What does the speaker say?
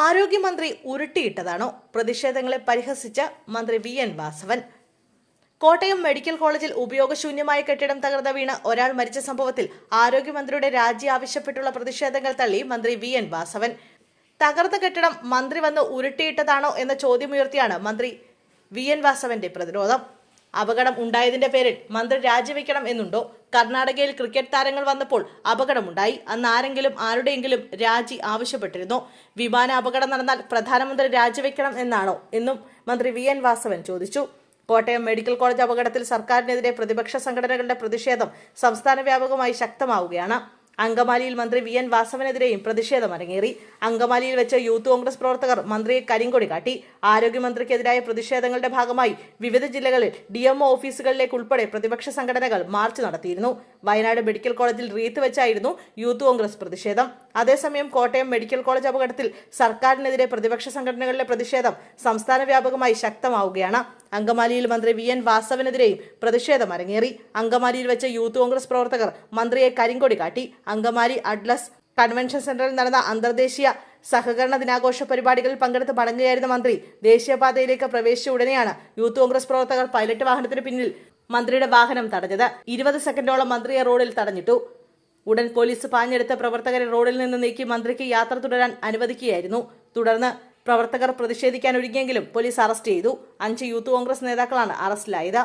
ആരോഗ്യമന്ത്രി ഉരുട്ടിയിട്ടതാണോ പ്രതിഷേധങ്ങളെ പരിഹസിച്ച മന്ത്രി V N Vasavan. Kottayam medical കോളേജിൽ ഉപയോഗശൂന്യമായ കെട്ടിടം തകർന്ന വീണ് ഒരാൾ മരിച്ച സംഭവത്തിൽ ആരോഗ്യമന്ത്രിയുടെ രാജി ആവശ്യപ്പെട്ടുള്ള പ്രതിഷേധങ്ങൾ തള്ളി മന്ത്രി വി എൻ വാസവൻ. തകർന്ന കെട്ടിടം മന്ത്രി വന്ന് ഉരുട്ടിയിട്ടതാണോ എന്ന ചോദ്യമുയർത്തിയാണ് മന്ത്രി വി എൻ വാസവന്റെ പ്രതിരോധം. അപകടം ഉണ്ടായതിന്റെ പേരിൽ മന്ത്രി രാജിവെക്കണം എന്നുണ്ടോ? കർണാടകയിൽ ക്രിക്കറ്റ് താരങ്ങൾ വന്നപ്പോൾ അപകടമുണ്ടായി. അന്ന് ആരെങ്കിലും ആരുടെയെങ്കിലും രാജി ആവശ്യപ്പെട്ടിരുന്നോ? വിമാന അപകടം നടന്നാൽ പ്രധാനമന്ത്രി രാജിവെക്കണം എന്നാണോ? എന്നും മന്ത്രി വി എൻ വാസവൻ ചോദിച്ചു. കോട്ടയം മെഡിക്കൽ കോളേജ് അപകടത്തിൽ സർക്കാരിനെതിരെ പ്രതിപക്ഷ സംഘടനകളുടെ പ്രതിഷേധം സംസ്ഥാന വ്യാപകമായി ശക്തമാവുകയാണ്. അങ്കമാലിയിൽ മന്ത്രി വി എൻ വാസവനെതിരെയും പ്രതിഷേധം അരങ്ങേറി. അങ്കമാലിയിൽ വെച്ച് യൂത്ത് കോൺഗ്രസ് പ്രവർത്തകർ മന്ത്രിയെ കരിങ്കൊടി കാട്ടി. ആരോഗ്യമന്ത്രിക്കെതിരായ പ്രതിഷേധങ്ങളുടെ ഭാഗമായി വിവിധ ജില്ലകളിൽ ഡി ഓഫീസുകളിലേക്ക് ഉൾപ്പെടെ പ്രതിപക്ഷ സംഘടനകൾ മാർച്ച് നടത്തിയിരുന്നു. വയനാട് മെഡിക്കൽ കോളേജിൽ റീത്ത് വെച്ചായിരുന്നു യൂത്ത് കോൺഗ്രസ് പ്രതിഷേധം. അതേസമയം കോട്ടയം മെഡിക്കൽ കോളേജ് അപകടത്തിൽ സർക്കാരിനെതിരെ പ്രതിപക്ഷ സംഘടനകളിലെ പ്രതിഷേധം സംസ്ഥാന വ്യാപകമായി ശക്തമാവുകയാണ്. അങ്കമാലിയിൽ മന്ത്രി വി എൻ വാസവനെതിരെയും പ്രതിഷേധം അരങ്ങേറി. അങ്കമാലിയിൽ വെച്ച് യൂത്ത് കോൺഗ്രസ് പ്രവർത്തകർ മന്ത്രിയെ കരിങ്കൊടി കാട്ടി. അങ്കമാലി അഡ്ലസ് കൺവെൻഷൻ സെന്ററിൽ നടന്ന അന്തർദേശീയ സഹകരണ ദിനാഘോഷ പരിപാടികളിൽ പങ്കെടുത്ത് മടങ്ങുകയായിരുന്ന മന്ത്രി ദേശീയപാതയിലേക്ക് പ്രവേശിച്ച ഉടനെയാണ് യൂത്ത് കോൺഗ്രസ് പ്രവർത്തകർ പൈലറ്റ് വാഹനത്തിന് പിന്നിൽ മന്ത്രിയുടെ വാഹനം തടഞ്ഞത്. ഇരുപത് സെക്കൻഡോളം മന്ത്രിയെ റോഡിൽ തടഞ്ഞിട്ടു. ഉടൻ പോലീസ് പാഞ്ഞെടുത്ത പ്രവർത്തകരെ റോഡിൽ നിന്ന് നീക്കി മന്ത്രിക്ക് യാത്ര തുടരാൻ അനുവദിക്കുകയായിരുന്നു. തുടർന്ന് പ്രവർത്തകർ പ്രതിഷേധിക്കാൻ ഒരുങ്ങിയെങ്കിലും പോലീസ് അറസ്റ്റ് ചെയ്തു. അഞ്ച് യൂത്ത് കോൺഗ്രസ് നേതാക്കളാണ് അറസ്റ്റിലായത്.